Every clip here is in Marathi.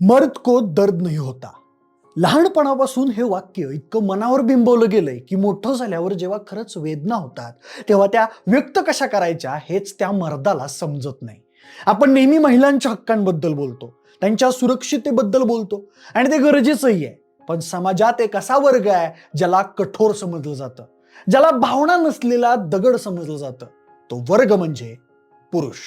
मर्द को दर्द नाही होता. लहानपणापासून हे वाक्य इतकं मनावर बिंबवलं गेलंय की मोठं झाल्यावर जेव्हा खरंच वेदना होतात तेव्हा त्या व्यक्त कशा करायच्या हेच त्या मर्दाला समजत नाही. आपण नेहमी महिलांच्या हक्कांबद्दल बोलतो त्यांच्या सुरक्षितेबद्दल बोलतो आणि ते गरजेचंही आहे. पण समाजात एक असा वर्ग आहे ज्याला कठोर समजलं जातं ज्याला भावना नसलेला दगड समजलं जातं. तो वर्ग म्हणजे पुरुष.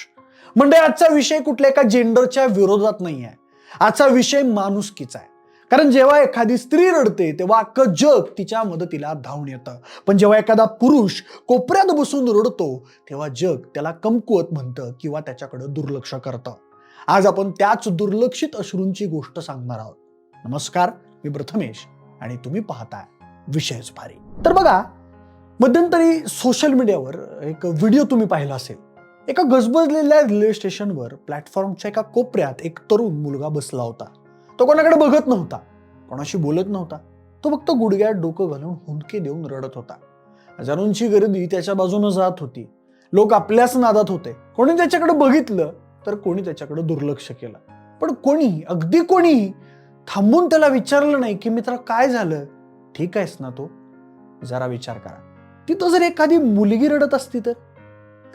म्हणजे आजचा विषय कुठल्या एका जेंडरच्या विरोधात नाही आहे आजचा विषय माणुसकीचा आहे. कारण जेव्हा एखादी स्त्री रडते तेव्हा अख्खं जग तिच्या मदतीला धावून येतं. पण जेव्हा एखादा पुरुष कोपऱ्यात बसून रडतो तेव्हा जग त्याला कमकुवत म्हणतं किंवा त्याच्याकडे दुर्लक्ष करतं. आज आपण त्याच दुर्लक्षित अश्रूंची गोष्ट सांगणार आहोत. नमस्कार मी प्रथमेश आणि तुम्ही पाहताय विषयच भारी. तर बघा मध्यंतरी सोशल मीडियावर एक व्हिडिओ तुम्ही पाहिला असेल. एका गजबजलेल्या रेल्वे स्टेशनवर प्लॅटफॉर्मच्या एका कोपऱ्यात एक तरुण मुलगा बसला होता. तो कोणाकडे बघत नव्हता कोणाशी बोलत नव्हता. तो फक्त गुडघ्यात डोकं घालून हुंदके देऊन रडत होता. हजारोंची गर्दी त्याच्या बाजूनं जात होती. लोक आपल्याच नादात होते. कोणी त्याच्याकडे बघितलं तर कोणी त्याच्याकडे दुर्लक्ष केलं. पण कोणी अगदी कोणीही थांबून त्याला विचारलं नाही की मित्रा काय झालं? ठीक आहेस ना तो? जरा विचार करा. तिथं जर एखादी मुलगी रडत असती तर?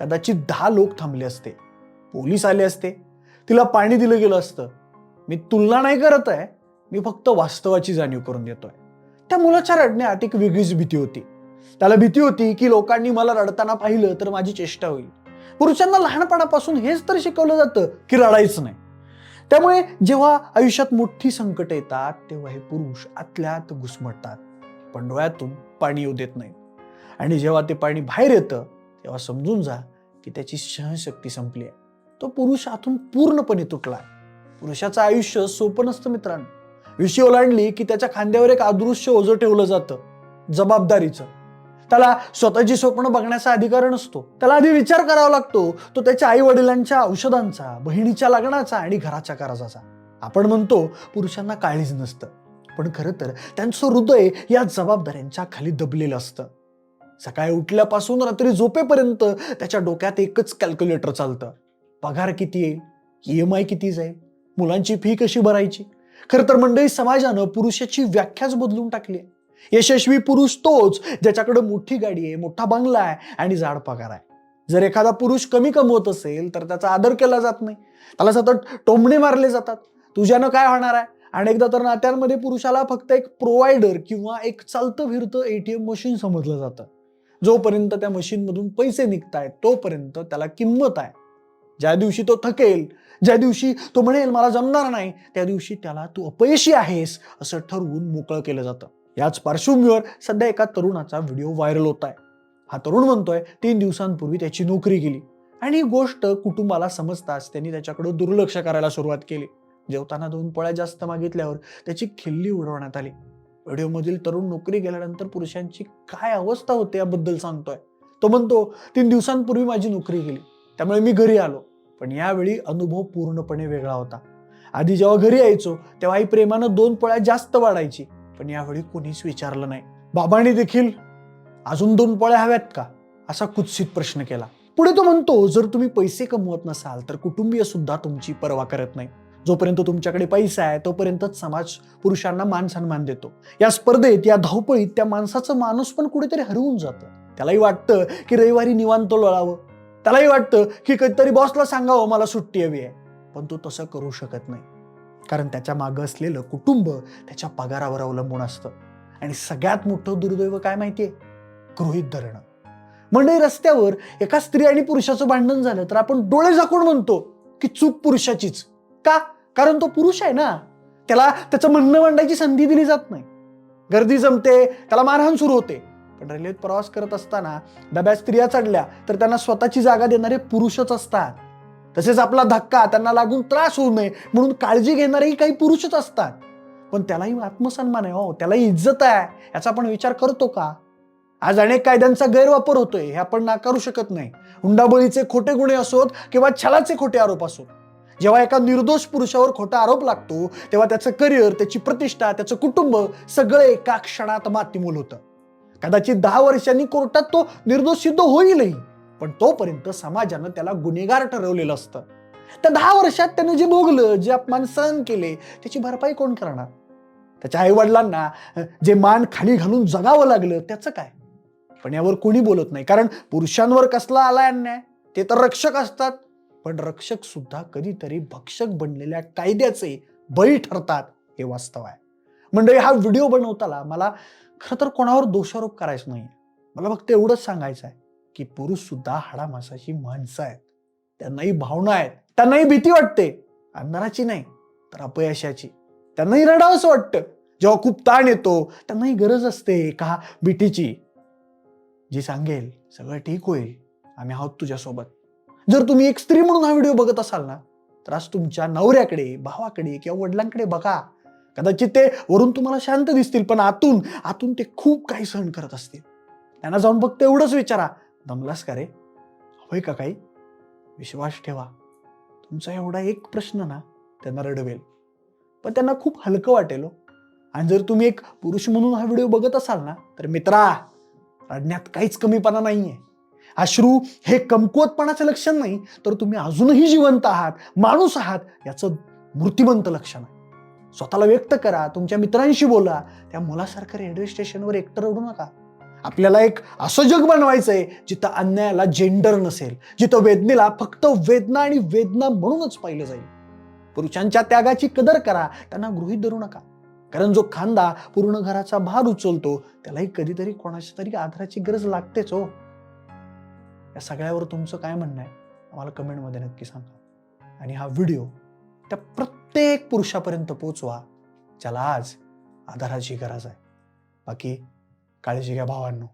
कदाचित दहा लोक थांबले असते. पोलीस आले असते. तिला पाणी दिलं गेलं असतं. मी तुलना नाही करत आहे. मी फक्त वास्तवाची जाणीव करून देतोय. त्या मुलाच्या रडण्यात एक वेगळीच भीती होती. त्याला भीती होती की लोकांनी मला रडताना पाहिलं तर माझी चेष्टा होईल. पुरुषांना लहानपणापासून हेच तर शिकवलं जातं की रडायचं नाही. त्यामुळे जेव्हा आयुष्यात मोठी संकट येतात तेव्हा हे पुरुष आतल्यात घुसमटतात. पण डोळ्यातून पाणी येऊ देत नाही. आणि जेव्हा ते पाणी बाहेर येतं तेव्हा समजून जा की त्याची सहनशक्ती संपली आहे. तो पुरुष आतून पूर्णपणे तुटला. पुरुषाचं आयुष्य सोपं नसतं मित्रांनो. विषय ओलांडली की त्याच्या खांद्यावर एक अदृश्य ओझं ठेवलं जातं. जबाबदारीचं. त्याला स्वतःची स्वप्न बघण्याचा अधिकार नसतो. त्याला आधी विचार करावा लागतो. तो त्याच्या आई वडिलांच्या औषधांचा बहिणीच्या लग्नाचा आणि घराच्या कर्जाचा. आपण म्हणतो पुरुषांना काळीच नसतं. पण खरं तर त्यांचं हृदय या जबाबदाऱ्यांच्या खाली दबलेलं असतं. सकाळी उठल्यापासून रात्री झोपेपर्यंत त्याच्या डोक्यात एकच कॅल्क्युलेटर चालतं. पगार किती येईल ई एम आय किती जाईल मुलांची फी कशी भरायची? खरं तर मंडळी समाजानं पुरुषाची व्याख्याच बदलून टाकली आहे. यशस्वी पुरुष तोच ज्याच्याकडे मोठी गाडी आहे मोठा बंगला आहे आणि जाड पगार आहे. जर एखादा पुरुष कमी कमवत असेल तर त्याचा आदर केला जात नाही. त्याला सतत टोमणे मारले जातात. तुझ्यानं काय होणार आहे? अनेकदा तर नात्यांमध्ये पुरुषाला फक्त एक प्रोव्हायडर किंवा एक चालतं फिरतं एटीएम मशीन समजलं जातं. जोपर्यंत त्या मशीनमधून पैसे निघतायत तोपर्यंत त्याला किंमत आहे. ज्या दिवशी तो थकेल ज्या दिवशी तो म्हणेल मला जमणार नाही त्या दिवशी त्याला तू अपयशी आहेस असं ठरवून मोकळं केलं जातं. याच पार्श्वभूमीवर सध्या एका तरुणाचा व्हिडिओ व्हायरल होत आहे. हा तरुण म्हणतोय तीन दिवसांपूर्वी त्याची नोकरी गेली आणि ही गोष्ट कुटुंबाला समजताच त्यांनी त्याच्याकडे दुर्लक्ष करायला सुरुवात केली. जेवताना दोन पोळ्या जास्त मागितल्यावर त्याची खिल्ली उडवण्यात आली. व्हिडिओमधील तरुण नोकरी गेल्यानंतर पुरुषांची काय अवस्था होते याबद्दल सांगतोय. तो म्हणतो तीन दिवसांपूर्वी माझी नोकरी गेली. त्यामुळे मी घरी आलो. पण यावेळी अनुभव पूर्णपणे वेगळा होता. आधी जेव्हा घरी यायचो तेव्हा आई प्रेमानं दोन पोळ्या जास्त वाढायची. पण यावेळी कोणीच विचारलं नाही. बाबांनी देखील अजून दोन पोळ्या हव्यात का? असा कुत्सित प्रश्न केला. पुढे तो म्हणतो जर तुम्ही पैसे कमवत नसाल तर कुटुंबीय सुद्धा तुमची पर्वा करत नाही. जोपर्यंत तुमच्याकडे पैसा आहे तोपर्यंतच समाज पुरुषांना मान सन्मान देतो. या स्पर्धेत या धावपळीत त्या माणसाचं माणूस पण कुठेतरी हरवून जातं. त्यालाही वाटतं की रविवारी निवांत लोळावं. त्यालाही वाटतं की कधीतरी बॉसला सांगावं मला सुट्टी हवी आहे. पण तो तसं करू शकत नाही. कारण त्याच्या मागं असलेलं कुटुंब त्याच्या पगारावर अवलंबून असतं. आणि सगळ्यात मोठं दुर्दैव काय माहितीये? गृहित धरणं. म्हणजे रस्त्यावर एका स्त्री आणि पुरुषाचं भांडण झालं तर आपण डोळे झाकून म्हणतो की चूक पुरुषाचीच. का? कारण तो पुरुष आहे ना. त्याला त्याचं म्हणणं मांडायची संधी दिली जात नाही. गर्दी जमते त्याला मारहाण सुरू होते. पण रेल्वेत प्रवास करत असताना डब्यात स्त्रिया चढल्या तर त्यांना स्वतःची जागा देणारे पुरुषच असतात. तसेच आपला धक्का त्यांना लागून त्रास होऊ नये म्हणून काळजी घेणारेही काही पुरुषच असतात. पण त्यालाही आत्मसन्मान आहे हो. त्यालाही इज्जत आहे याचा आपण विचार करतो का? आज अनेक कायद्यांचा गैरवापर होतोय हे आपण नाकारू शकत नाही. हुंडाबळीचे खोटे गुन्हे असोत किंवा छलाचे खोटे आरोप असोत. जेव्हा एका निर्दोष पुरुषावर खोटा आरोप लागतो तेव्हा त्याचं करिअर त्याची प्रतिष्ठा त्याचं कुटुंब सगळं एका क्षणात मातीमूल होतं. कदाचित दहा वर्षांनी कोर्टात तो निर्दोष सिद्ध होईलही पण तोपर्यंत समाजानं त्याला गुन्हेगार ठरवलेलं असतं. त्या दहा वर्षात त्यानं जे भोगलं जे अपमान सहन केले त्याची भरपाई कोण करणार? त्याच्या आईवडिलांना जे मान खाली घालून जगावं लागलं त्याचं काय? पण यावर कोणी बोलत नाही कारण पुरुषांवर कसला आलाय अन्याय? ते तर रक्षक असतात. पण रक्षक सुद्धा कधीतरी भक्षक बनलेल्या कायद्याचे बळी ठरतात हे वास्तव आहे. मंडळी हा व्हिडिओ बनवताना मला खरं तर कोणावर दोषारोप करायचा नाही मला फक्त एवढंच सांगायचं आहे की पुरुष सुद्धा हाडामासाची माणसं आहेत. त्यांनाही भावना आहेत. त्यांनाही भीती वाटते. अंधाराची नाही तर अपयशाची. त्यांनाही रडावंसं वाटतं. जेव्हा खूप ताण येतो त्यांनाही गरज असते का भीतीची. जी सांगेल सगळं ठीक होईल. आम्ही आहोत तुझ्यासोबत. जर तुम्ही एक स्त्री म्हणून हा व्हिडिओ बघत असाल ना तर आज तुमच्या नवऱ्याकडे भावाकडे किंवा वडिलांकडे बघा. कदाचित ते वरून तुम्हाला शांत दिसतील पण आतून आतून ते खूप काही सहन करत असतील. त्यांना जाऊन फक्त एवढंच विचारा. दमलास का रे? होय का काही? विश्वास ठेवा. तुमचा एवढा एक प्रश्न ना त्यांना रडवेल. पण त्यांना खूप हलकं वाटेल हो. आणि जर तुम्ही एक पुरुष म्हणून हा व्हिडिओ बघत असाल ना तर मित्रा रडण्यात काहीच कमीपणा नाहीये. अश्रू हे कमकुवतपणाचं लक्षण नाही तर तुम्ही अजूनही जिवंत आहात माणूस आहात याचं मूर्तिमंत लक्षण आहे. स्वतःला व्यक्त करा तुमच्या मित्रांशी बोला त्या मुलासारखं रेल्वे स्टेशनवर एकटं रडू नका. आपल्याला एक असं जग बनवायचं आहे जिथं अन्यायाला जेंडर नसेल जिथं वेदनेला फक्त वेदना आणि वेदना म्हणूनच पाहिलं जाईल. पुरुषांच्या त्यागाची कदर करा त्यांना गृहीत धरू नका. कारण जो खांदा पूर्ण घराचा भार उचलतो त्यालाही कधीतरी कोणाच्या तरी आधाराची गरज लागतेच हो. या सगळ्यावर तुमचं काय म्हणणं आहे आम्हाला कमेंटमध्ये नक्की सांगा. आणि हा व्हिडिओ त्या प्रत्येक पुरुषापर्यंत पोचवा ज्याला आज आधाराची गरज आहे. बाकी काळजी घ्या भावांनो.